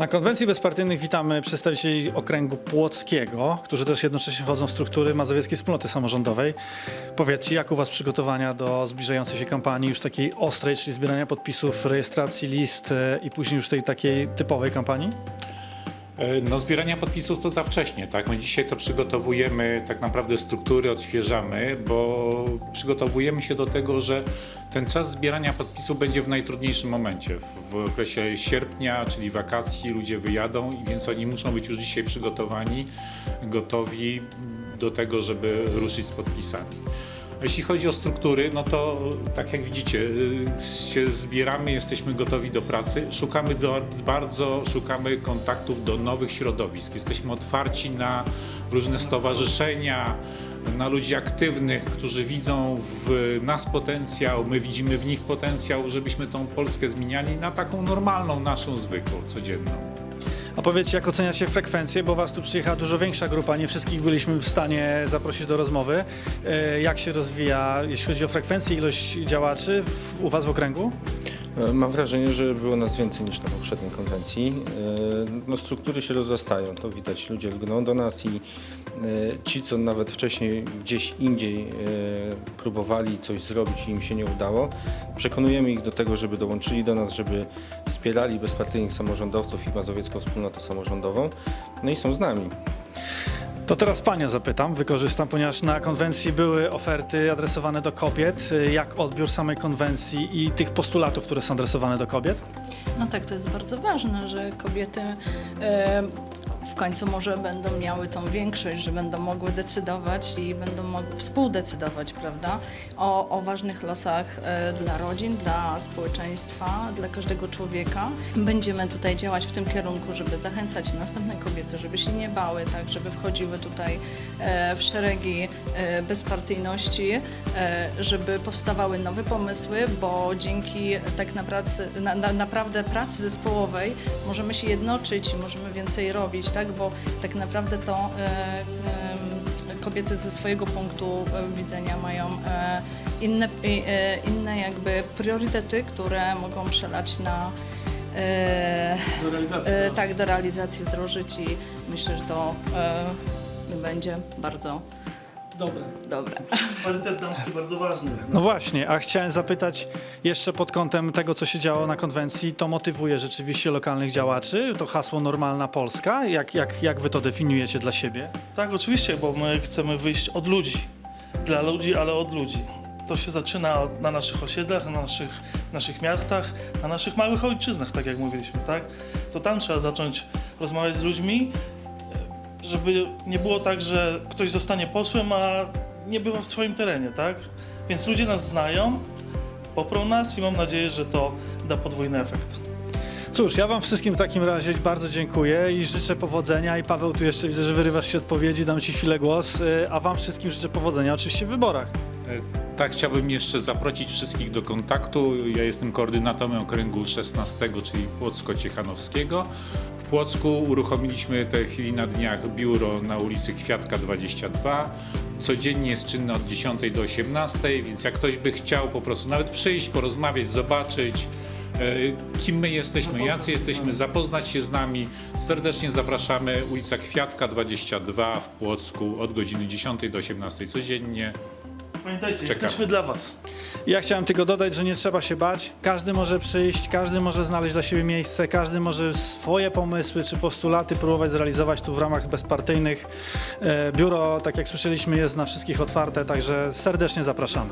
Na konwencji bezpartyjnych witamy przedstawicieli okręgu płockiego, którzy też jednocześnie wchodzą w struktury Mazowieckiej Wspólnoty Samorządowej. Powiedzcie, jak u Was przygotowania do zbliżającej się kampanii, już takiej ostrej, czyli zbierania podpisów, rejestracji list e, i później już tej takiej typowej kampanii? E, No zbierania podpisów to za wcześnie, tak? My dzisiaj to przygotowujemy, tak naprawdę struktury odświeżamy, bo przygotowujemy się do tego, że ten czas zbierania podpisów będzie w najtrudniejszym momencie. W okresie sierpnia, czyli wakacji, ludzie wyjadą, więc oni muszą być już dzisiaj przygotowani, gotowi do tego, żeby ruszyć z podpisami. Jeśli chodzi o struktury, no to tak jak widzicie, y, się zbieramy, jesteśmy gotowi do pracy. Szukamy do, bardzo szukamy kontaktów do nowych środowisk. Jesteśmy otwarci na różne stowarzyszenia, na ludzi aktywnych, którzy widzą w nas potencjał, my widzimy w nich potencjał, żebyśmy tą Polskę zmieniali na taką normalną, naszą, zwykłą, codzienną. A powiedzcie, jak oceniacie frekwencję, bo Was tu przyjechała dużo większa grupa, nie wszystkich byliśmy w stanie zaprosić do rozmowy. E, Jak się rozwija, jeśli chodzi o frekwencję, ilość działaczy u Was w okręgu? E, Mam wrażenie, że było nas więcej niż na poprzedniej konwencji. E, No, struktury się rozrastają, to widać. Ludzie lgną do nas i e, ci, co nawet wcześniej gdzieś indziej próbowali coś zrobić i im się nie udało, przekonujemy ich do tego, żeby dołączyli do nas, żeby wspierali bezpartyjnych samorządowców i Mazowiecką Wspólnotę Samorządową. No i są z nami. To teraz Panią zapytam, wykorzystam, ponieważ na konwencji były oferty adresowane do kobiet. Jak odbiór samej konwencji i tych postulatów, które są adresowane do kobiet? No tak, to jest bardzo ważne, że kobiety końcu może będą miały tą większość, że będą mogły decydować i będą mogły współdecydować, prawda, o, o ważnych losach e, dla rodzin, dla społeczeństwa, dla każdego człowieka. Będziemy tutaj działać w tym kierunku, żeby zachęcać następne kobiety, żeby się nie bały, tak, żeby wchodziły tutaj e, w szeregi e, bezpartyjności, żeby powstawały nowe pomysły, bo dzięki tak naprawdę, na, na, naprawdę pracy zespołowej możemy się jednoczyć i możemy więcej robić, tak? bo tak naprawdę to e, kobiety ze swojego punktu e, widzenia mają e, inne, e, inne jakby priorytety, które mogą przelać na e, e, tak, do realizacji wdrożyć i myślę, że to e, będzie bardzo Dobre. dobre. Parytet damski bardzo ważny. No właśnie, a chciałem zapytać jeszcze pod kątem tego, co się działo na konwencji, to motywuje rzeczywiście lokalnych działaczy? To hasło Normalna Polska? Jak, jak, jak wy to definiujecie dla siebie? Tak, oczywiście, bo my chcemy wyjść od ludzi. Dla ludzi, ale od ludzi. To się zaczyna od, na naszych osiedlach, na naszych, naszych miastach, na naszych małych ojczyznach, tak jak mówiliśmy, tak? To tam trzeba zacząć rozmawiać z ludźmi, żeby nie było tak, że ktoś zostanie posłem, a nie bywa w swoim terenie, tak? Więc ludzie nas znają, poprą nas i mam nadzieję, że to da podwójny efekt. Cóż, ja wam wszystkim w takim razie bardzo dziękuję i życzę powodzenia i Paweł, tu jeszcze widzę, że wyrywasz się odpowiedzi, dam ci chwilę głos, y, a wam wszystkim życzę powodzenia oczywiście w wyborach. E, Tak, chciałbym jeszcze zaprosić wszystkich do kontaktu. Ja jestem koordynatorem okręgu 16, czyli Płocko-Ciechanowskiego. Płocku uruchomiliśmy tej chwili na dniach biuro na ulicy Kwiatka 22. Codziennie jest czynne od 10 do 18, więc jak ktoś by chciał po prostu nawet przyjść, porozmawiać, zobaczyć, e, kim my jesteśmy, jacy jesteśmy, zapoznać się z nami, serdecznie zapraszamy. Ulica Kwiatka 22 w Płocku od godziny 10 do 18 codziennie. Pamiętajcie, Czekam. jesteśmy dla Was. Ja chciałem tylko dodać, że nie trzeba się bać. Każdy może przyjść, każdy może znaleźć dla siebie miejsce, każdy może swoje pomysły czy postulaty próbować zrealizować tu w ramach bezpartyjnych. E, Biuro, tak jak słyszeliśmy, jest na wszystkich otwarte, także serdecznie zapraszamy.